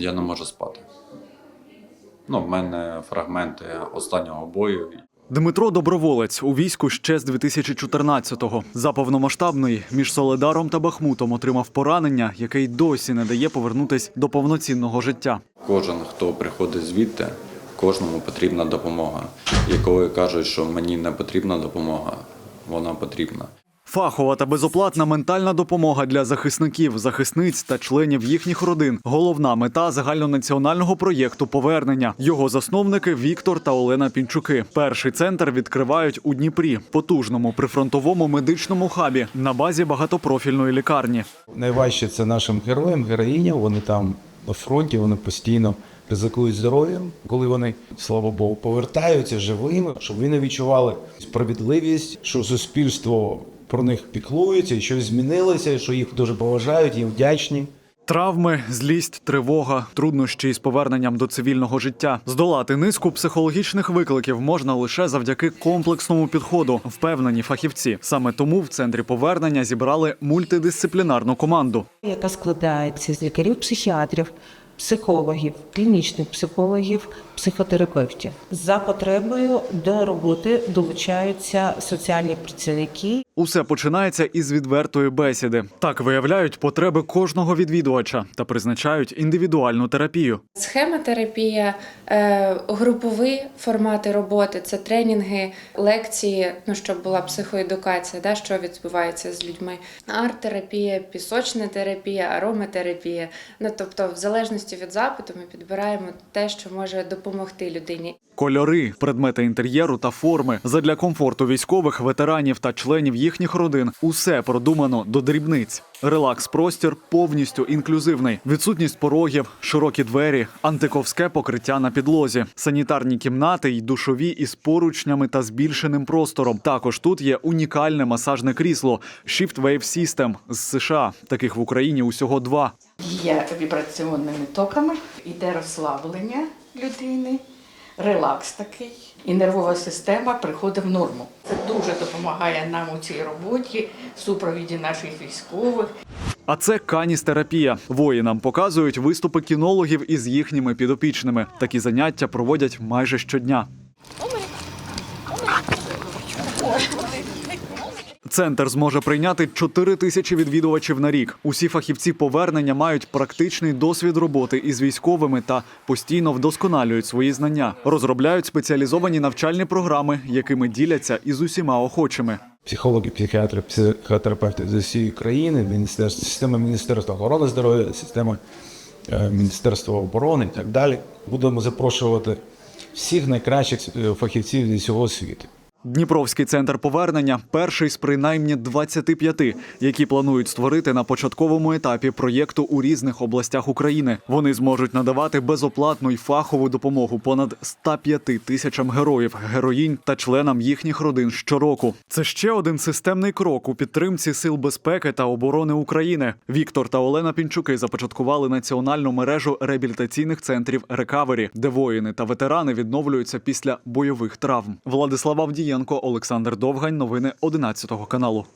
я не можу спати. Ну, в мене фрагменти останнього бою. Дмитро Доброволець у війську ще з 2014-го. За повномасштабної між Соледаром та Бахмутом отримав поранення, яке й досі не дає повернутись до повноцінного життя. Кожен, хто приходить звідти, кожному потрібна допомога. І коли кажуть, що мені не потрібна допомога, вона потрібна. Фахова та безоплатна ментальна допомога для захисників, захисниць та членів їхніх родин. Головна мета загальнонаціонального проєкту повернення. Його засновники Віктор та Олена Пінчуки. Перший центр відкривають у Дніпрі, потужному прифронтовому медичному хабі на базі багатопрофільної лікарні. Найважче це нашим героям, героїням. Вони там на фронті, вони постійно ризикують здоров'ям, коли вони, слава Богу, повертаються живими, щоб вони відчували справедливість, що суспільство про них піклується, і щось змінилося, що їх дуже поважають, їм вдячні. Травми, злість, тривога, труднощі із поверненням до цивільного життя. Здолати низку психологічних викликів можна лише завдяки комплексному підходу, впевнені фахівці. Саме тому в центрі повернення зібрали мультидисциплінарну команду. яка складається з лікарів-психіатрів, психологів, клінічних психологів, психотерапевтів. За потребою до роботи долучаються соціальні працівники. Усе починається із відвертої бесіди. Так виявляють потреби кожного відвідувача та призначають індивідуальну терапію. Схемотерапія, е, групові формати роботи це тренінги, лекції, ну щоб була психоедукація, да, що відбувається з людьми. Арт-терапія, пісочна терапія, ароматерапія. Ну тобто, в залежності від запиту, ми підбираємо те, що може допомогти людині. Кольори, предмети інтер'єру та форми задля комфорту військових, ветеранів та членів їхніх родин. Усе продумано до дрібниць. Релакс-простір повністю інклюзивний. Відсутність порогів, широкі двері, антиковське покриття на підлозі, санітарні кімнати й душові із поручнями та збільшеним простором. Також тут є унікальне масажне крісло Shift Wave System з США. Таких в Україні усього два. Є вібраційними токами, йде розслаблення людини, релакс такий, і нервова система приходить в норму. Це дуже допомагає нам у цій роботі, супровіді наших військових. А це каністерапія. Воїнам показують виступи кінологів із їхніми підопічними. Такі заняття проводять майже щодня. Центр зможе прийняти 4 тисячі відвідувачів на рік. Усі фахівці повернення мають практичний досвід роботи із військовими та постійно вдосконалюють свої знання. Розробляють спеціалізовані навчальні програми, якими діляться із усіма охочими. Психологи, психіатри, психотерапевти з усієї країни, міністерство, система Міністерства охорони здоров'я, система е, Міністерства оборони і так далі. Будемо запрошувати всіх найкращих е, фахівців зі всього світу. Дніпровський центр повернення перший з принаймні 25, які планують створити на початковому етапі проєкту у різних областях України. Вони зможуть надавати безоплатну й фахову допомогу понад 105 тисячам героїв, героїнь та членам їхніх родин щороку. Це ще один системний крок у підтримці сил безпеки та оборони України. Віктор та Олена Пінчуки започаткували національну мережу реабілітаційних центрів Рекавері, де воїни та ветерани відновлюються після бойових травм. Владислав Авдієнко, Олександр Довгань. Новини 11 каналу.